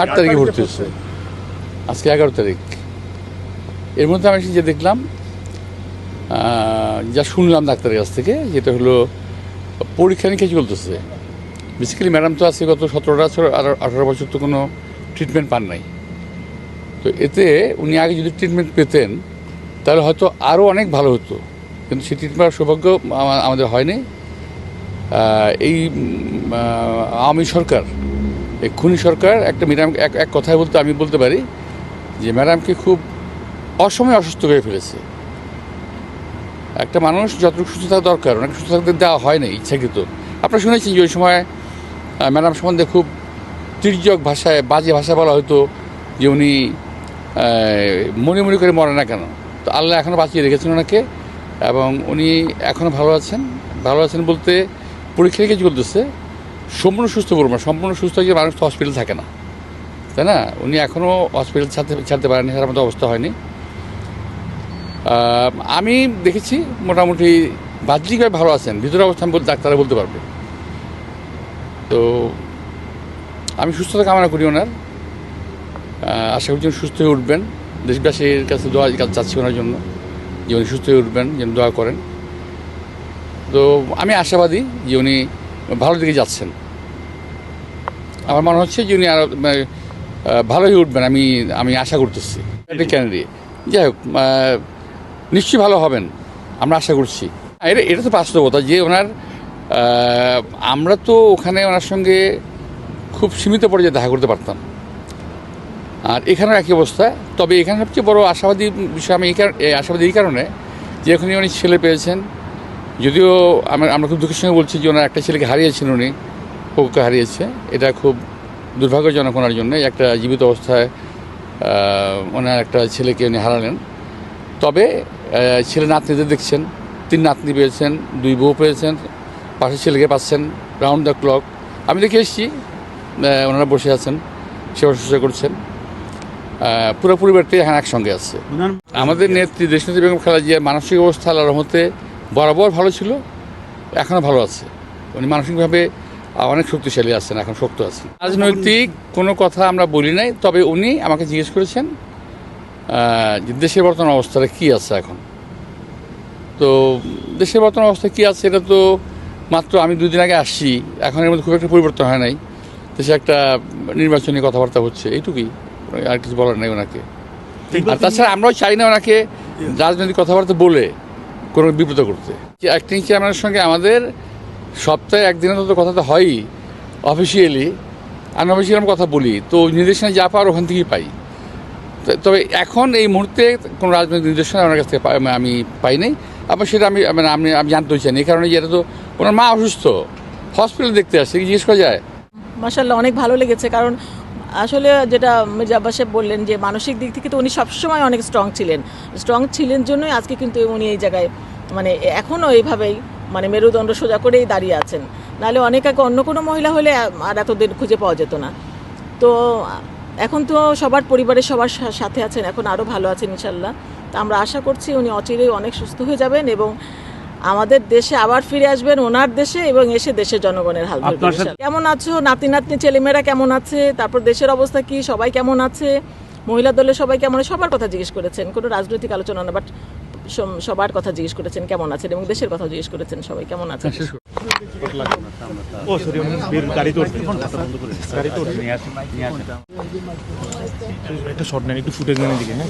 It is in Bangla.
আট তারিখে ভর্তি হচ্ছে আজকে এগারো তারিখ। এর মধ্যে আমি যে দেখলাম যা শুনলাম ডাক্তারের কাছ থেকে যেটা হলো পরীক্ষা নিরীক্ষা চলতেছে। বেসিক্যালি ম্যাডাম তো আজকে গত সতেরো বছর আর আঠারো বছর তো কোনো ট্রিটমেন্ট পান নাই। তো এতে উনি আগে যদি ট্রিটমেন্ট পেতেন তাহলে হয়তো আরও অনেক ভালো হতো। কিন্তু সেই ট্রিটমেন্ট সৌভাগ্য আমাদের হয়নি। এই আওয়ামী সরকার খুনি সরকার একটা ম্যাডাম, এক এক কথায় বলতে আমি বলতে পারি যে ম্যাডামকে খুব অসময়ে অসুস্থ করে ফেলেছে। একটা মানুষ যতটুকু সুস্থ থাকা দরকার ওনাকে সুস্থ থাকতে দেওয়া হয় না ইচ্ছাকৃত। আপনারা শুনেছেন যে ওই সময় ম্যাডাম সম্বন্ধে খুব তির্যক ভাষায়, বাজে ভাষা বলা হতো যে উনি মনে মনে করে মরে না কেন? তো আল্লাহ এখনও বাঁচিয়ে রেখেছেন ওনাকে এবং উনি এখনও ভালো আছেন। ভালো আছেন বলতে পরীক্ষা নিরীক্ষা চলতেছে। সম্পূর্ণ সুস্থ বলব না সম্পূর্ণ সুস্থ হয়ে মানুষ তো হসপিটাল থাকে না। তাই না? উনি এখনও হসপিটাল ছাড়তে ছাড়তে পারেনি তার মতো অবস্থা হয়নি। আমি দেখেছি মোটামুটি বাহ্যিকভাবে ভালো আছেন, ভিতরে অবস্থান বলতে ডাক্তাররা বলতে পারবে। তো আমি সুস্থতা কামনা করি ওনার। আশা করছি সুস্থ হয়ে উঠবেন, দেশবাসীর কাছে দোয়া চাচ্ছি ওনার জন্য, যে উনি সুস্থ হয়ে উঠবেন, যেন দোয়া করেন। তো আমি আশাবাদী যে উনি ভালো দিকে যাচ্ছেন। আমার মনে হচ্ছে যে উনি আরও ভালোই উঠবেন, আমি আমি আশা করতেছি। ক্যান্ডিডেট যাই হোক নিশ্চয়ই ভালো হবেন, আমরা আশা করছি। এটা এটা তো বাস্তবতা যে ওনার আমরা তো ওখানে ওনার সঙ্গে খুব সীমিত পর্যায়ে দেখা করতে পারতাম। আর এখানেও একই অবস্থা, তবে এখানে সবচেয়ে বড় আশাবাদী বিষয় আমি এই আশাবাদী এই কারণে যে এখানে উনি ছেলে পেয়েছেন যদিও আমরা আমরা খুব দুঃখের সঙ্গে বলছি যে ওনার একটা ছেলেকে হারিয়েছেন উনি পক্ষে হারিয়েছে। এটা খুব দুর্ভাগ্যজনক ওনার জন্য একটা জীবিত অবস্থায় ওনার একটা ছেলেকে উনি হারালেন। তবে ছেলে নাতনিদের দেখছেন তিন নাতনি পেয়েছেন দুই বউ পেয়েছেন পাশের ছেলেকে পাচ্ছেন রাউন্ড দ্য ক্লক আমি দেখে এসেছি ওনারা বসে আছেন সেবা শুশ্রূষা করছেন। পুরো পরিবারটি এখানে একসঙ্গে আছে। আমাদের নেত্রী দেশনেত্রী বেগম খালেদা জিয়ার মানসিক অবস্থা আল্লাহর রহমতে বরাবর ভালো ছিল এখনও ভালো আছে। উনি মানসিকভাবে অনেক শক্তিশালী আছেন, এখন শক্ত আছেন। রাজনৈতিক কোনো কথা আমরা বলি নাই, তবে উনি আমাকে জিজ্ঞেস করেছেন যে দেশের বর্তমান অবস্থাটা কী আছে এখন? তো দেশের বর্তমান অবস্থা কী আছে এটা তো মাত্র আমি দুদিন আগে আসছি, এখন এর মধ্যে খুব একটা পরিবর্তন হয় নাই। দেশে একটা নির্বাচনী কথাবার্তা হচ্ছে, এইটুকুই, আর কিছু বলার নেই ওনাকে। আর তাছাড়া আমরাও চাই না ওনাকে রাজনৈতিক কথাবার্তা বলে কোনো বিব্রত করতে। অ্যাক্টিং চেয়ারম্যানের সঙ্গে আমাদের সপ্তাহে একদিনের তো কথা তো হয়ই অফিসিয়ালি আনঅফিসিয়াল আমরা কথা বলি। তো নির্দেশনা যা পাওয়ার ওখান থেকেই পাই। তো- তবে এখন এই মুহূর্তে কোনো রাজনৈতিক নির্দেশনা ওনার কাছ থেকে পা- আমি পাই নাই। আবার সেটা আমি মানে আমি আমি জানতেও চাই না। এই কারণে যে এটা তো ওনার মা অসুস্থ হসপিটাল দেখতে আসছে জিজ্ঞেস করা যায়? মাসাল্লাহ অনেক ভালো লেগেছে। কারণ আসলে যেটা মির্জা আব্বাস বললেন যে মানসিক দিক থেকে তো উনি সবসময় অনেক স্ট্রং ছিলেন। স্ট্রং ছিলেন জন্যই আজকে কিন্তু উনি এই জায়গায় মানে এখনও এইভাবেই মানে মেরুদণ্ড সোজা করেই দাঁড়িয়ে আছেন। নাহলে অনেক আগে অন্য কোনো মহিলা হলে আর এতদিন খুঁজে পাওয়া যেত না। তো এখন তো সবার পরিবারের সবার সাথে আছেন, এখন আরও ভালো আছেন ইনশাল্লাহ। তা আমরা আশা করছি উনি অচিরেই অনেক সুস্থ হয়ে যাবেন এবং আমাদের দেশে আবার ফিরে আসবেন ওনার দেশে এবং এসে দেশের জনগণের হাল। কেমন আছো? নাতি নাতনি ছেলেমেয়েরা কেমন আছে? তারপর দেশের অবস্থা কি? সবাই কেমন আছে? মহিলা দলের সবাই কেমন আছে? সবার কথা জিজ্ঞেস করেছেন। কোনো রাজনৈতিক আলোচনা না বাট সবার কথা জিজ্ঞেস করেছেন কেমন আছেন এবং দেশের কথা জিজ্ঞেস করেছেন সবাই কেমন আছেন? একটা শর্ট নেন একটু ফুটেজ দিকে হ্যাঁ